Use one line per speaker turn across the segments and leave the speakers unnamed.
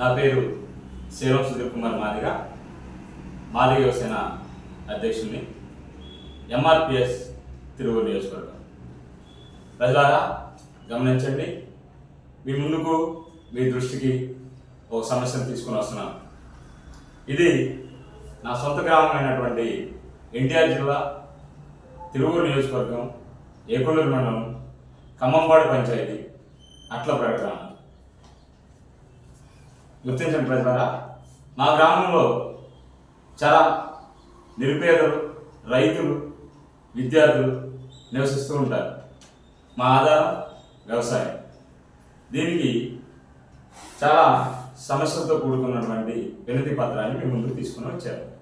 నా పేరు శీలం సుధీర్ కుమార్ మాదిగ మాదిగ యువసేన అధ్యక్షుడిని ఎంఆర్పిఎస్ తిరుగు నియోజకవర్గం. ప్రజలారా గమనించండి మీ ముందుకు మీ దృష్టికి ఒక సమస్యను తీసుకుని వస్తున్నాను. ఇది నా సొంత గ్రామమైనటువంటి ఎన్టీఆర్ జిల్లా తిరువూరు నియోజకవర్గం ఏకొండూరు మండలం ఖమ్మంపాడు పంచాయతీ అట్ల ప్రకటన గుర్తించండి ప్రజలారా. మా గ్రామంలో చాలా నిరుపేదలు రైతులు విద్యార్థులు నివసిస్తూ ఉంటారు. మా ఆధారం వ్యవసాయం. దీనికి చాలా సమస్యలతో కూడుకున్నటువంటి వినతి పత్రాన్ని మీ ముందుకు తీసుకుని వచ్చారు.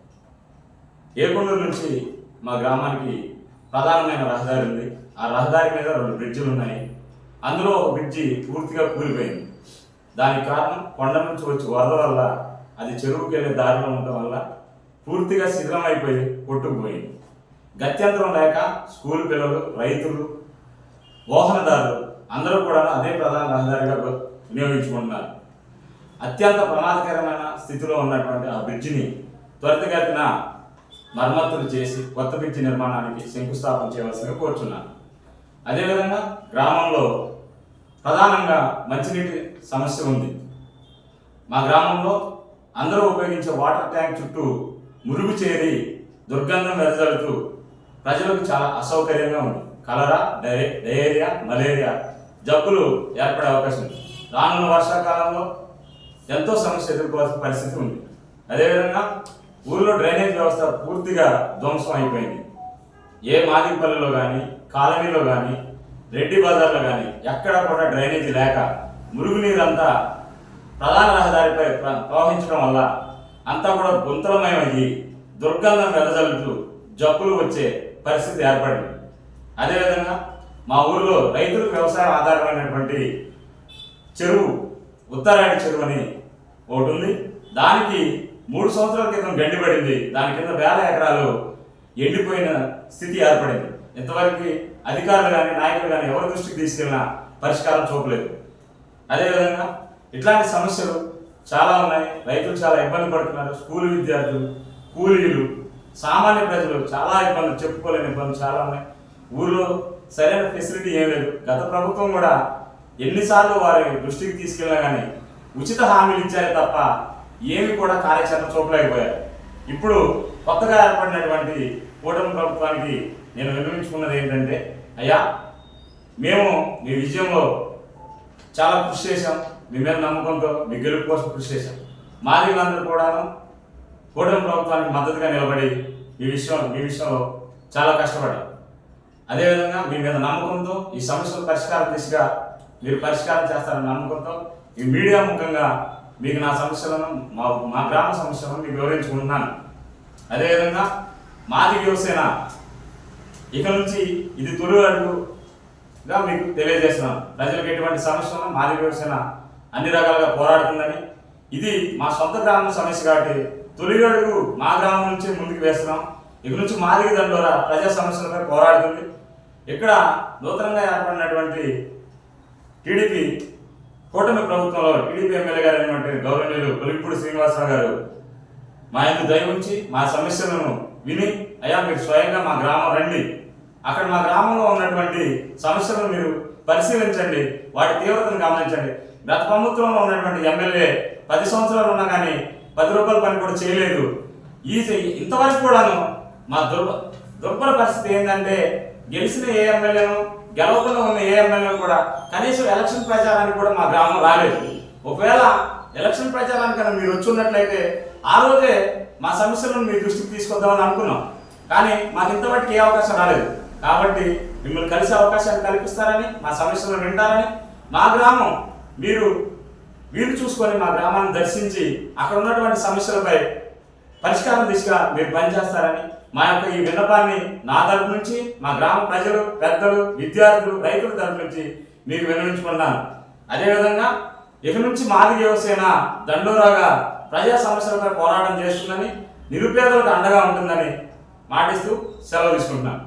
ఏకొండూరు నుంచి మా గ్రామానికి ప్రధానమైన రహదారి ఉంది. ఆ రహదారి మీద రెండు బ్రిడ్జిలు ఉన్నాయి. అందులో ఒక బ్రిడ్జి పూర్తిగా కూలిపోయింది. దానికి కారణం కొండ నుంచి వచ్చి వరద వల్ల అది చెరువుకి వెళ్ళే దారిలో ఉండటం వల్ల పూర్తిగా శిథిలమైపోయి అయిపోయి కొట్టుకుపోయింది. గత్యంతరం లేక స్కూల్ పిల్లలు రైతులు వాహనదారులు అందరూ కూడా అదే ప్రధాన రహదారిగా వినియోగించుకుంటున్నారు. అత్యంత ప్రమాదకరమైన స్థితిలో ఉన్నటువంటి ఆ బ్రిడ్జిని త్వరితగతిన మరమ్మతులు చేసి కొత్త బ్రిడ్జి నిర్మాణానికి శంకుస్థాపన చేయవలసిందిగా కోరుచున్నాను. అదేవిధంగా గ్రామంలో ప్రధానంగా మంచినీటి సమస్య ఉంది. మా గ్రామంలో అందరూ ఉపయోగించే వాటర్ ట్యాంక్ చుట్టూ మురుగు చేరి దుర్గంధం వెదజల్లుతూ ప్రజలకు చాలా అసౌకర్యంగా ఉంది. కలరా డై డయేరియా మలేరియా జబ్బులు ఏర్పడే అవకాశం ఉంది. రానున్న వర్షాకాలంలో ఎంతో సమస్య ఎదుర్కోవాల్సిన పరిస్థితి ఉంది. అదేవిధంగా ఊళ్ళో డ్రైనేజ్ వ్యవస్థ పూర్తిగా ధ్వంసం అయిపోయింది. ఏ మాదిపల్లిలో కానీ కాలనీలో కానీ రెడ్డి బజార్లో కానీ ఎక్కడ కూడా డ్రైనేజీ లేక మురుగునీరంతా ప్రధాన రహదారిపై ప్రవహించడం వల్ల అంతా కూడా గుంతలమయమయ్యి దుర్గంధం వెదజల్లుతూ జబ్బులు వచ్చే పరిస్థితి ఏర్పడింది. అదేవిధంగా మా ఊరిలో రైతులకు వ్యవసాయం ఆధారమైనటువంటి చెరువు ఉత్తరాయణ చెరువు అని ఒకటి ఉంది దానికి మూడు సంవత్సరాల క్రితం గండిపడింది దాని కింద వేల ఎకరాలు ఎండిపోయిన స్థితి ఏర్పడింది. ఇంతవరకు అధికారులు కానీ నాయకులు కానీ ఎవరి దృష్టికి తీసుకెళ్ళినా పరిష్కారం చూపలేదు. అదేవిధంగా ఇట్లాంటి సమస్యలు చాలా ఉన్నాయి. రైతులు చాలా ఇబ్బంది పడుతున్నారు. స్కూల్ విద్యార్థులు కూలీలు సామాన్య ప్రజలు చాలా ఇబ్బందులు చెప్పుకోలేని ఇబ్బందులు చాలా ఉన్నాయి. ఊర్లో సరైన ఫెసిలిటీ ఏం లేదు. గత ప్రభుత్వం కూడా ఎన్నిసార్లు వారి దృష్టికి తీసుకెళ్ళినా కానీ ఉచిత హామీలు ఇచ్చారే తప్ప ఏమి కూడా కార్యాచరణ చూపలేకపోయారు. ఇప్పుడు కొత్తగా ఏర్పడినటువంటి కూటమి ప్రభుత్వానికి నేను విన్నవించుకున్నది ఏంటంటే అయ్యా మేము మీ విజయంలో చాలా కృషి చేశాం. మీ మీద నమ్మకంతో మీ గెలుపు కోసం కృషి చేశాం. మాదిగలందరూ కూడాను కూటమి ప్రభుత్వానికి మద్దతుగా నిలబడి ఈ విషయం మీ విషయంలో చాలా కష్టపడ్డాం. అదేవిధంగా మీ మీద నమ్మకంతో ఈ సమస్యల పరిష్కారం దిశగా మీరు పరిష్కారం చేస్తారన్న నమ్మకంతో ఈ మీడియా ముఖంగా మీకు నా సమస్యలను మా మా గ్రామ సమస్యలను మీకు వివరించుకుంటున్నాను. అదేవిధంగా మాది యువసేన ఇక నుంచి ఇది తొలి అడుగుగా మీకు తెలియజేస్తున్నాం. ప్రజలకు ఎటువంటి సమస్య మాది వ్యవసాయ అన్ని రకాలుగా పోరాడుతుందని. ఇది మా సొంత గ్రామం సమస్య కాబట్టి తొలి అడుగు మా గ్రామం నుంచి ముందుకు వేస్తున్నాం. ఇక నుంచి మాదిగ దండోరా ప్రజా సమస్యలపై పోరాడుతుంది. ఇక్కడ నూతనంగా ఏర్పడినటువంటి టీడీపీ కూటమి ప్రభుత్వంలో టీడీపీ ఎమ్మెల్యే గారు అయినటువంటి గౌరవనీయులు కొలిపూడి శ్రీనివాసరావు గారు మా యొక్క దయ ఉంచి మా సమస్యలను విని అయ్యా మీరు స్వయంగా మా గ్రామం రండి. అక్కడ మా గ్రామంలో ఉన్నటువంటి సమస్యలను మీరు పరిశీలించండి. వాటి తీవ్రతను గమనించండి. గత ప్రభుత్వంలో ఉన్నటువంటి ఎమ్మెల్యే పది సంవత్సరాలు ఉన్నా కానీ పది రూపాయల పని కూడా చేయలేదు. ఈ ఇంతవరకు కూడాను మా దుర్బ దుర్బల పరిస్థితి ఏంటంటే గెలిచిన ఏ ఎమ్మెల్యేను గెలవకుండా ఉన్న ఏ ఎమ్మెల్యేను కూడా కనీసం ఎలక్షన్ ప్రచారానికి కూడా మా గ్రామం రాలేదు. ఒకవేళ ఎలక్షన్ ప్రచారానికన్నా మీరు వచ్చి ఉన్నట్లయితే ఆ రోజే మా సమస్యలను మీ దృష్టికి తీసుకొద్దామని అనుకున్నాం. కానీ మాకు ఇంతవరకు ఏ అవకాశం రాలేదు. కాబట్టి మిమ్మల్ని కలిసే అవకాశాన్ని కల్పిస్తారని మా సమస్యలను వింటారని మా గ్రామం మీరు వీలు చూసుకొని మా గ్రామాన్ని దర్శించి అక్కడ ఉన్నటువంటి సమస్యలపై పరిష్కారం దిశగా మీరు పనిచేస్తారని మా యొక్క ఈ విన్నపాన్ని నా తరపు నుంచి మా గ్రామ ప్రజలు పెద్దలు విద్యార్థులు రైతుల తరపు నుంచి మీకు విన్నవించుకున్నాను అదేవిధంగా ఇక నుంచి మాది యువసేన దండోరాగా ప్రజా సమస్యలపై పోరాటం చేస్తుందని నిరుపేదలకు అండగా ఉంటుందని మాటిస్తూ సెలవు తీసుకుంటున్నాను.